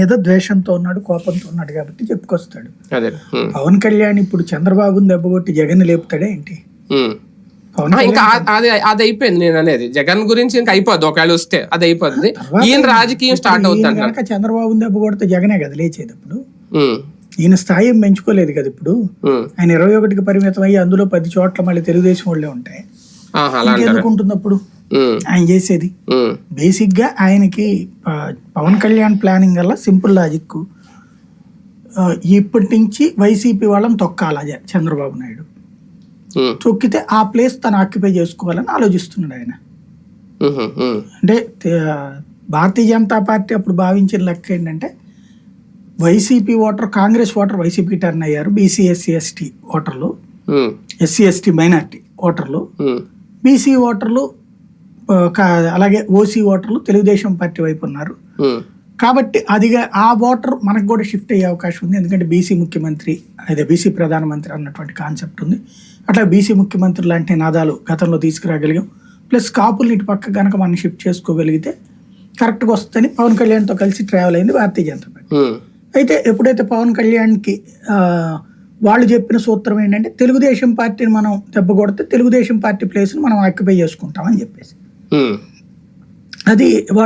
మీద ద్వేషంతో ఉన్నాడు కోపంతో ఉన్నాడు కాబట్టి చెప్పుకొస్తాడు. పవన్ కళ్యాణ్ ఇప్పుడు చంద్రబాబుని దెబ్బకొట్టి జగన్ లేపుతాడే ఏంటి? ఇంకా అది అది అయిపోయింది నేను అనేది. జగన్ గురించి ఇంకా అయిపోద్ది ఒకవేళ వస్తే అది అయిపోద్ది. ఈయన రాజకీయం స్టార్ట్ అవుతుంది కనుక చంద్రబాబుని దెబ్బ కొడితే జగనే కదా లేచేది ఇప్పుడు ఈయన స్థాయి పెంచుకోలేదు కదా ఇప్పుడు. ఆయన ఇరవై ఒకటికి పరిమితం అయ్యి అందులో పది చోట్ల మళ్ళీ తెలుగుదేశం వాళ్ళే ఉంటాయి. ఉమ్, ఆయన చేసేది. బేసిక్గా ఆయనకి పవన్ కళ్యాణ్ ప్లానింగ్ వల్ల సింపుల్ లాజిక్ ఇప్పటి నుంచి వైసీపీ వాళ్ళని తొక్కాల చంద్రబాబు నాయుడు. తొక్కితే ఆ ప్లేస్ తను ఆక్యుపై చేసుకోవాలని ఆలోచిస్తున్నాడు ఆయన. అంటే భారతీయ జనతా పార్టీ అప్పుడు భావించిన లెక్క ఏంటంటే YCP voter Congress voter YCP turn అయ్యారు. బీసీ ఎస్సీ ఎస్టీ ఓటర్లు. ఎస్సీ ఎస్టీ మైనార్టీ ఓటర్లు. బీసీ ఓటర్లు అలాగే ఓసీ ఓటర్లు తెలుగుదేశం పార్టీ వైపు ఉన్నారు. ఉమ్, కాబట్టి అదిగా ఆ ఓటర్ మనకు కూడా షిఫ్ట్ అయ్యే అవకాశం ఉంది. ఎందుకంటే బీసీ ముఖ్యమంత్రి అదే బీసీ ప్రధానమంత్రి అన్నటువంటి కాన్సెప్ట్ ఉంది. అట్లా బీసీ ముఖ్యమంత్రి లాంటి నాదాలు గతంలో తీసుకురాగలిగాం. ప్లస్ కాపుల్ని ఇటు పక్క కనుక మనం షిఫ్ట్ చేసుకోగలిగితే కరెక్ట్గా వస్తుందని పవన్ కళ్యాణ్తో కలిసి ట్రావెల్ అయింది భారతీయ జనతా పార్టీ. ఉమ్, అయితే ఎప్పుడైతే పవన్ కళ్యాణ్కి వాళ్ళు చెప్పిన సూత్రం ఏంటంటే తెలుగుదేశం పార్టీని మనం దెబ్బ కొడితే తెలుగుదేశం పార్టీ ప్లేస్ని మనం ఆక్యుపై చేసుకుంటామని చెప్పేసి. అది